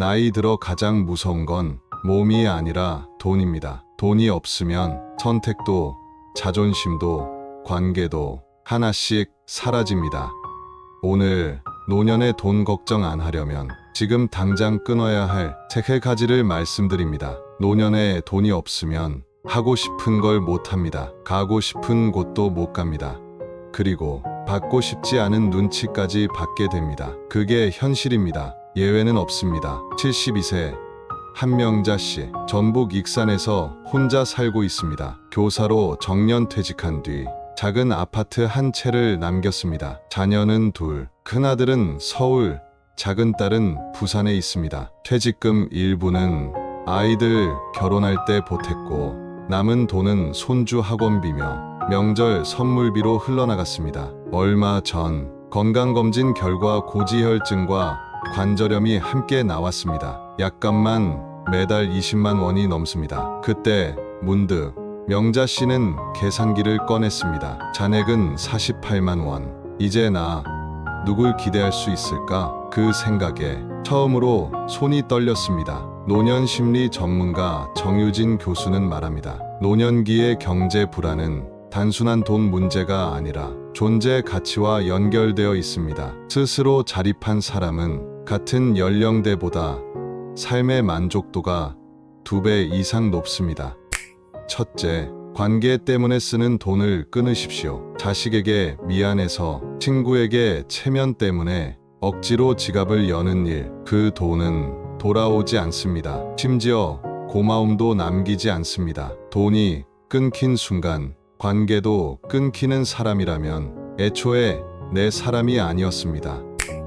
나이 들어 가장 무서운 건 몸이 아니라 돈입니다. 돈이 없으면 선택도, 자존심도, 관계도 하나씩 사라집니다. 오늘 노년의 돈 걱정 안 하려면 지금 당장 끊어야 할세 가지를 말씀드립니다. 노년에 돈이 없으면 하고 싶은 걸 못 합니다. 가고 싶은 곳도 못 갑니다. 그리고 받고 싶지 않은 눈치까지 받게 됩니다. 그게 현실입니다. 예외는 없습니다. 72세 한명자 씨, 전북 익산에서 혼자 살고 있습니다. 교사로 정년 퇴직한 뒤 작은 아파트 한 채를 남겼습니다. 자녀는 둘, 큰아들은 서울, 작은 딸은 부산에 있습니다. 퇴직금 일부는 아이들 결혼할 때 보탰고 남은 돈은 손주 학원비며 명절 선물비로 흘러나갔습니다. 얼마 전 건강검진 결과 고지혈증과 관절염이 함께 나왔습니다. 약값만 매달 20만 원이 넘습니다. 그때 문득 명자 씨는 계산기를 꺼냈습니다. 잔액은 48만 원. 이제 나 누굴 기대할 수 있을까? 그 생각에 처음으로 손이 떨렸습니다. 노년 심리 전문가 정유진 교수는 말합니다. 노년기의 경제 불안은 단순한 돈 문제가 아니라 존재 가치와 연결되어 있습니다. 스스로 자립한 사람은 같은 연령대보다 삶의 만족도가 두 배 이상 높습니다. 첫째, 관계 때문에 쓰는 돈을 끊으십시오. 자식에게 미안해서 친구에게 체면 때문에 억지로 지갑을 여는 일, 그 돈은 돌아오지 않습니다. 심지어 고마움도 남기지 않습니다. 돈이 끊긴 순간 관계도 끊기는 사람이라면 애초에 내 사람이 아니었습니다.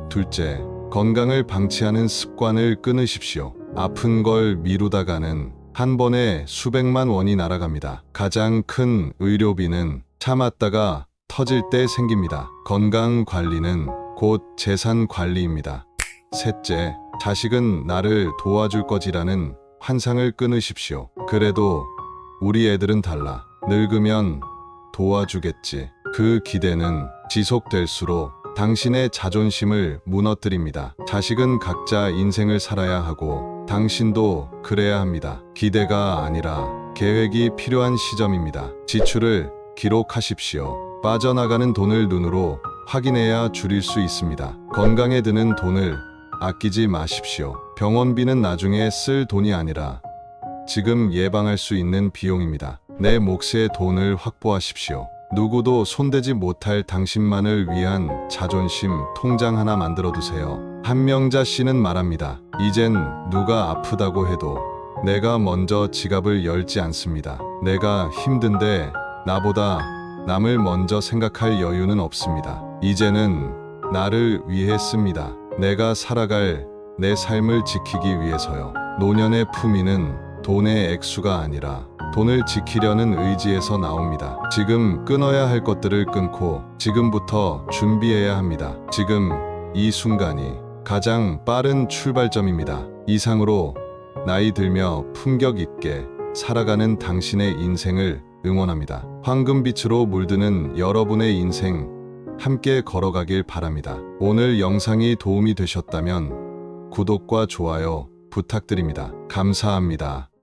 둘째, 건강을 방치하는 습관을 끊으십시오. 아픈 걸 미루다가는 한 번에 수백만 원이 날아갑니다. 가장 큰 의료비는 참았다가 터질 때 생깁니다. 건강 관리는 곧 재산 관리입니다. 셋째, 자식은 나를 도와줄 거지라는 환상을 끊으십시오. 그래도 우리 애들은 달라. 늙으면 도와주겠지. 그 기대는 지속될수록 당신의 자존심을 무너뜨립니다. 자식은 각자 인생을 살아야 하고 당신도 그래야 합니다. 기대가 아니라 계획이 필요한 시점입니다. 지출을 기록하십시오. 빠져나가는 돈을 눈으로 확인해야 줄일 수 있습니다. 건강에 드는 돈을 아끼지 마십시오. 병원비는 나중에 쓸 돈이 아니라 지금 예방할 수 있는 비용입니다. 내 몫의 돈을 확보하십시오. 누구도 손대지 못할 당신만을 위한 자존심 통장 하나 만들어 두세요. 한명자 씨는 말합니다. 이젠 누가 아프다고 해도 내가 먼저 지갑을 열지 않습니다. 내가 힘든데 나보다 남을 먼저 생각할 여유는 없습니다. 이제는 나를 위해 씁니다. 내가 살아갈 내 삶을 지키기 위해서요. 노년의 품위는 돈의 액수가 아니라 돈을 지키려는 의지에서 나옵니다. 지금 끊어야 할 것들을 끊고 지금부터 준비해야 합니다. 지금 이 순간이 가장 빠른 출발점입니다. 이상으로 나이 들며 품격 있게 살아가는 당신의 인생을 응원합니다. 황금빛으로 물드는 여러분의 인생 함께 걸어가길 바랍니다. 오늘 영상이 도움이 되셨다면 구독과 좋아요 부탁드립니다. 감사합니다.